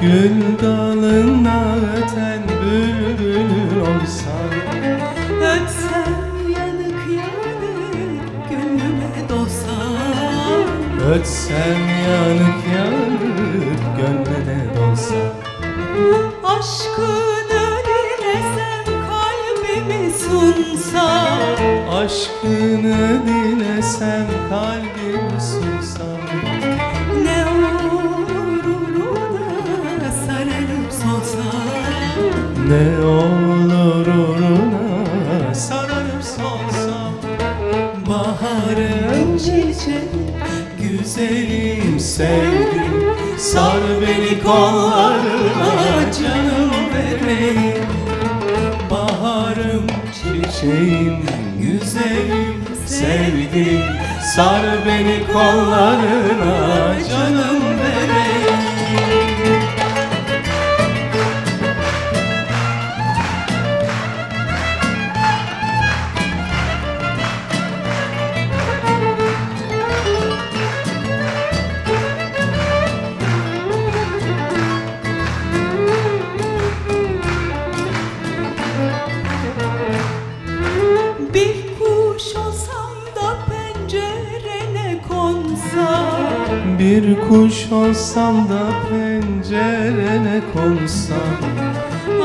Gül dalından öten bülbül olsan Ötsen yanık yanık gönlüme dolsan Ötsen yanık yanık gönlüne dolsan Aşkını dilesen kalbimi sunsan Aşkını dilesen kalbimi sunsan Ne olur uğruna sararıp solsam Baharım Çiçek güzelim sevdim Sar beni kollarına canım bebeğim. Baharım çiçeğim güzelim sevdim Sar beni kollarına canım Bir kuş olsam da pencerene konsam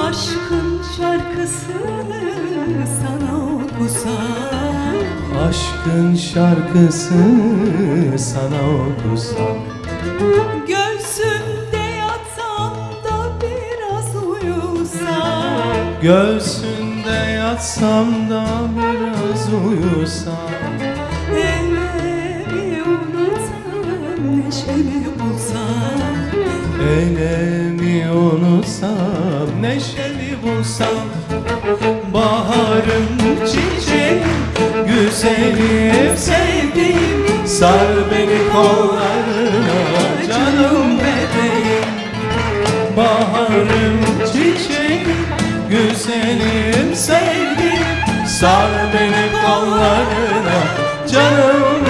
Aşkın şarkısını sana okusam. Aşkın şarkısını sana okusam. Göğsünde yatsam da biraz uyusam. Göğsünde yatsam da biraz uyusam neşemi bulsam Elemi unutsam neşemi bulsam Baharım çiçeğim güzelim sevdiğim Sar beni kollarına canım bebeğim. Baharım çiçeğim güzelim sevdiğim Sar beni kollarına canım